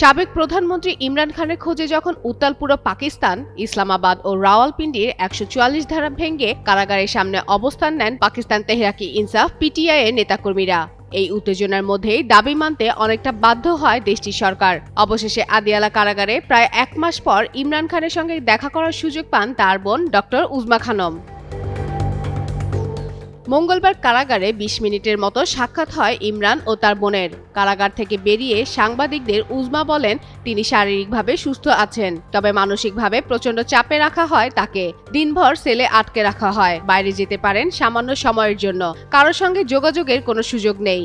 সাবেক প্রধানমন্ত্রী ইমরান খানের খোঁজে যখন উত্তাল পাকিস্তান, ইসলামাবাদ ও রাওয়ালপিন্ডির একশো চুয়াল্লিশ ধারা ভেঙে কারাগারের সামনে অবস্থান নেন পাকিস্তান তেহরাকি ইনসাফ, পিটিআই এর নেতাকর্মীরা। এই উত্তেজনার মধ্যেই দাবি মানতে অনেকটা বাধ্য হয় দেশটির সরকার। অবশেষে আদিয়ালা কারাগারে প্রায় এক মাস পর ইমরান খানের সঙ্গে দেখা করার সুযোগ পান তার বোন ডক্টর উজমা খানম। মঙ্গলবার কারাগারে ২০ মিনিটের মতো সাক্ষাৎ হয় ইমরান ও তার বোনের। কারাগার থেকে বেরিয়ে সাংবাদিকদের উজমা বলেন, তিনি শারীরিকভাবে সুস্থ আছেন, তবে মানসিকভাবে প্রচণ্ড চাপে রাখা হয় তাকে। দিনভর সেলে আটকে রাখা হয়। বাইরে যেতে পারেন সামান্য সময়ের জন্য। কারোর সঙ্গে যোগাযোগের কোনো সুযোগ নেই।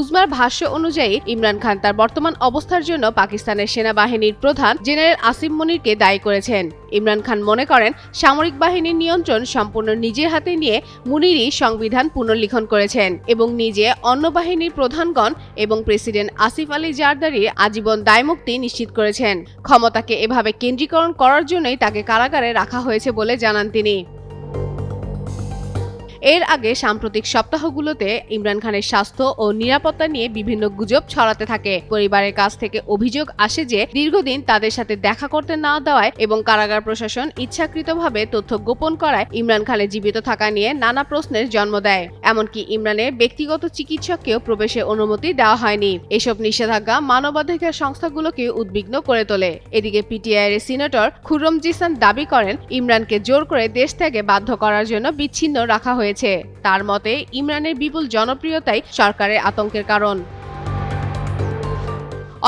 উজমার ভাষ্য অনুযায়ী, ইমরান খান তার বর্তমান অবস্থার জন্য পাকিস্তানের সেনাবাহিনীর প্রধান জেনারেল আসিম মনিরকে দায়ী করেছেন। ইমরান খান মনে করেন, সামরিক বাহিনীর নিয়ন্ত্রণ সম্পূর্ণ নিজের হাতে নিয়ে মুনিরই সংবিধান পুনর্লিখন করেছেন এবং নিজে অন্য বাহিনীর প্রধানগণ এবং প্রেসিডেন্ট আসিফ আলী জারদারির আজীবন দায়মুক্তি নিশ্চিত করেছেন। ক্ষমতাকে এভাবে কেন্দ্রীকরণ করার জন্যই তাকে কারাগারে রাখা হয়েছে বলে জানান তিনি। এর আগে সাম্প্রতিক সপ্তাহগুলোতে ইমরান খানের স্বাস্থ্য ও নিরাপত্তা নিয়ে বিভিন্ন গুজব ছড়াতে থাকে। পরিবারের কাছ থেকে অভিযোগ আসে যে, দীর্ঘদিন তাদের সাথে দেখা করতে না দেওয়ায় এবং কারাগার প্রশাসন ইচ্ছাকৃতভাবে তথ্য গোপন করায় ইমরান খানের জীবিত থাকা নিয়ে নানা প্রশ্নের জন্ম দেয়। এমনকি ইমরানের ব্যক্তিগত চিকিৎসককেও প্রবেশের অনুমতি দেওয়া হয়নি। এসব নিষেধাজ্ঞা মানবাধিকার সংস্থাগুলোকে উদ্বিগ্ন করে তোলে। এদিকে পিটিআই এর সিনেটর খুররম জিসান দাবি করেন, ইমরানকে জোর করে দেশ থেকে বাধ্য করার জন্য বিচ্ছিন্ন রাখা হয়েছে। তার মতে, ইমরানের বিপুল জনপ্রিয়তাই সরকারের আতঙ্কের কারণ।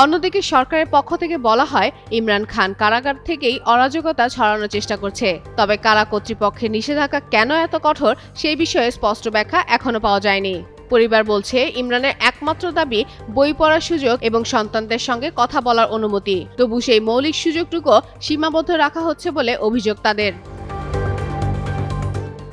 অন্যদিকে সরকারের পক্ষ থেকে বলা হয়, ইমরান খান কারাগার থেকেই অরাজকতা ছড়ানোর চেষ্টা করছে। তবে কারা কর্তৃপক্ষের নিষেধাজ্ঞা কেন এত কঠোর সেই বিষয়ে স্পষ্ট ব্যাখ্যা এখনও পাওয়া যায়নি। পরিবার বলছে, ইমরানের একমাত্র দাবি, বই পড়ার সুযোগ এবং সন্তানদের সঙ্গে কথা বলার অনুমতি। তবু সেই মৌলিক সুযোগটুকু সীমাবদ্ধ রাখা হচ্ছে বলে অভিযোগ তাদের।